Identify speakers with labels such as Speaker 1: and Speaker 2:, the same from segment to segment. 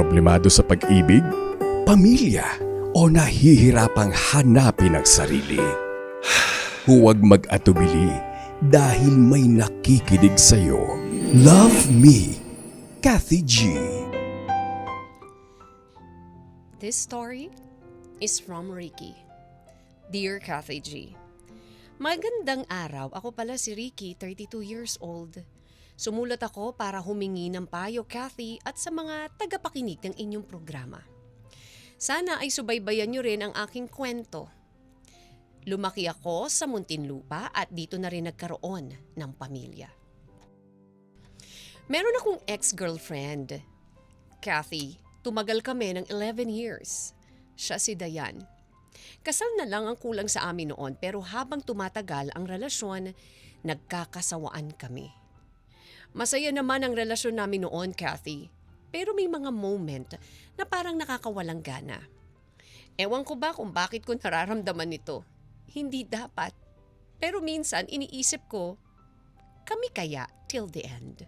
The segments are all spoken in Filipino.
Speaker 1: Problemado sa pag-ibig, pamilya o nahihirapang hanapin ang sarili. Huwag mag-atubili dahil may nakikinig sa'yo. Love me, Kathy G.
Speaker 2: This story is from Ricky. Dear Kathy G. Magandang araw. Ako pala si Ricky, 32 years old. Sumulat ako para humingi ng payo, Kathy, at sa mga tagapakinig ng inyong programa. Sana ay subaybayan niyo rin ang aking kwento. Lumaki ako sa Muntinlupa at dito na rin nagkaroon ng pamilya. Meron akong ex-girlfriend. Kathy, tumagal kami ng 11 years. Siya si Dayan. Kasal na lang ang kulang sa amin noon pero habang tumatagal ang relasyon, nagkakasawaan kami. Masaya naman ang relasyon namin noon, Kathy. Pero may mga moment na parang nakakawalang gana. Ewan ko ba kung bakit ko nararamdaman ito. Hindi dapat. Pero minsan iniisip ko, kami kaya till the end.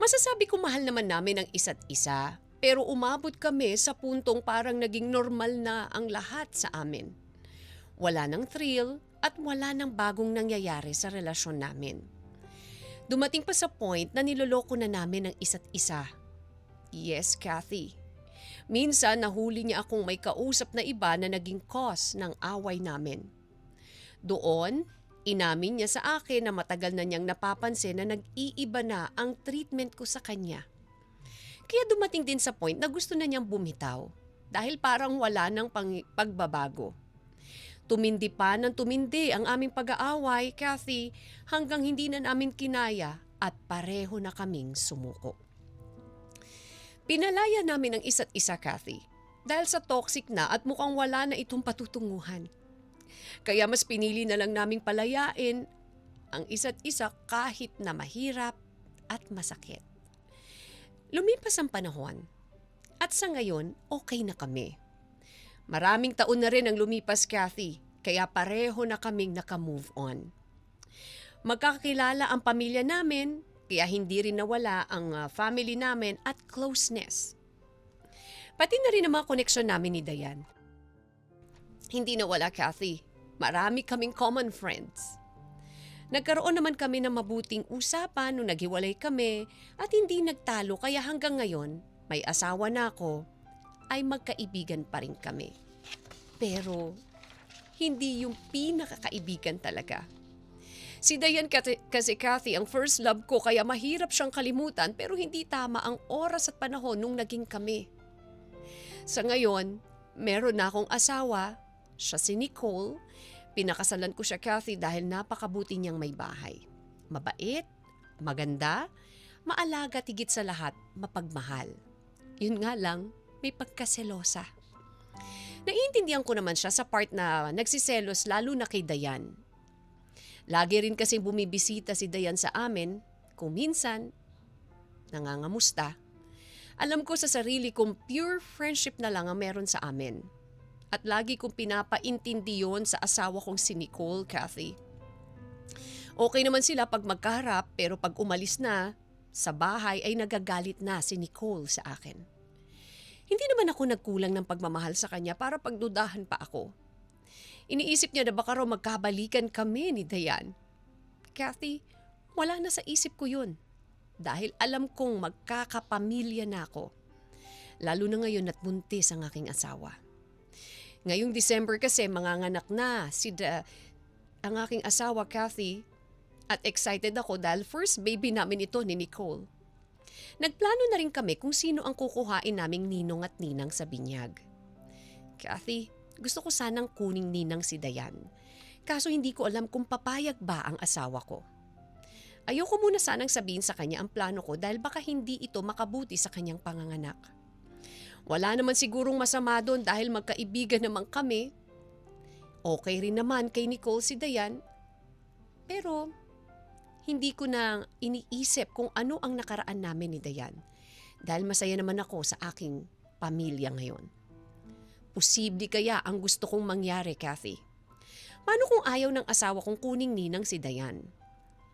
Speaker 2: Masasabi ko mahal naman namin ang isa't isa, pero umabot kami sa puntong parang naging normal na ang lahat sa amin. Wala nang thrill at wala nang bagong nangyayari sa relasyon namin. Dumating pa sa point na niloloko na namin ang isa't isa. Yes, Kathy. Minsan nahuli niya akong may kausap na iba na naging cause ng away namin. Doon, inamin niya sa akin na matagal na niyang napapansin na nag-iiba na ang treatment ko sa kanya. Kaya dumating din sa point na gusto na niyang bumitaw dahil parang wala nang pang- pagbabago. Tumindi pa ng tumindi ang aming pag-aaway, Kathy, hanggang hindi na namin kinaya at pareho na kaming sumuko. Pinalaya namin ang isa't isa, Kathy, dahil sa toxic na at mukhang wala na itong patutunguhan. Kaya mas pinili na lang naming palayain ang isa't isa kahit na mahirap at masakit. Lumipas ang panahon at sa ngayon okay na kami. Maraming taon na rin ang lumipas, Kathy, kaya pareho na kaming nakamove on. Magkakilala ang pamilya namin, kaya hindi rin nawala ang ah, family namin at closeness. Pati na rin ang mga koneksyon namin ni Dayan. Hindi nawala, Kathy. Marami kaming common friends. Nagkaroon naman kami ng mabuting usapan nung naghiwalay kami at hindi nagtalo kaya hanggang ngayon, may asawa na ako, ay magkaibigan pa rin kami. Pero hindi yung pinakakaibigan talaga. Si kasi, kasi Kathy ang first love ko kaya mahirap siyang kalimutan pero hindi tama ang oras at panahon nung naging kami. Sa ngayon, meron na akong asawa, siya si Nicole. Pinakasalan ko siya Kathy dahil napakabuti niyang may bahay. Mabait, maganda, maalaga tigit sa lahat, mapagmahal. Yun nga lang, may pagkaselosa. Naiintindihan ko naman siya sa part na nagsiselos lalo na kay Dayan. Lagi rin kasing bumibisita si Dayan sa amin, kung minsan, nangangamusta. Alam ko sa sarili kong pure friendship na lang ang meron sa amin. At lagi kong pinapaintindi yon sa asawa kong si Nicole, Kathy. Okay naman sila pag magkaharap pero pag umalis na, sa bahay ay nagagalit na si Nicole sa akin. Hindi naman ako nagkulang ng pagmamahal sa kanya para pagdudahan pa ako. Iniisip niya na baka raw magkabalikan kami ni Dayan. Kathy, wala na sa isip ko yun. Dahil alam kong magkakapamilya na ako. Lalo na ngayon at buntis ang aking asawa. Ngayong December kasi manganganak na si Da- ang aking asawa Kathy at excited ako dahil first baby namin ito ni Nicole. Nagplano na rin kami kung sino ang kukuhain naming ninong at ninang sa binyag. Kathy, gusto ko sanang kuning ninang si Dayan. Kaso hindi ko alam kung papayag ba ang asawa ko. Ayoko muna sanang sabihin sa kanya ang plano ko dahil baka hindi ito makabuti sa kanyang panganganak. Wala naman sigurong masama doon dahil magkaibigan naman kami. Okay rin naman kay Nicole si Dayan. Pero hindi ko na iniisip kung ano ang nakaraan namin ni Dayan. Dahil masaya naman ako sa aking pamilya ngayon. Posible kaya ang gusto kong mangyari, Kathy? Paano kung ayaw ng asawa kong kuning ninang si Dayan?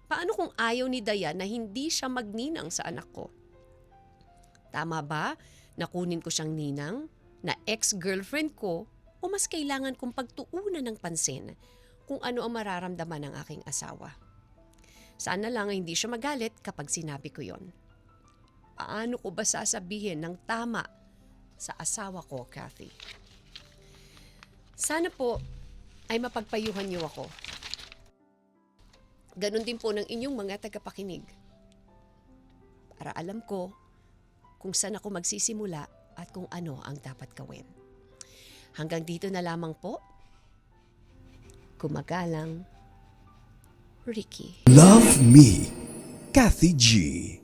Speaker 2: Paano kung ayaw ni Dayan na hindi siya magninang sa anak ko? Tama ba na kunin ko siyang ninang, na ex-girlfriend ko, o mas kailangan kong pagtuunan ng pansin kung ano ang mararamdaman ng aking asawa? Sana lang hindi siya magalit kapag sinabi ko yon. Paano ko ba sasabihin ng tama sa asawa ko, Kathy? Sana po ay mapagpayuhan niyo ako. Ganon din po ng inyong mga tagapakinig. Para alam ko kung saan ako magsisimula at kung ano ang dapat gawin. Hanggang dito na lamang po. Gumagalang, Ricky.
Speaker 1: Love Me, Kathy G.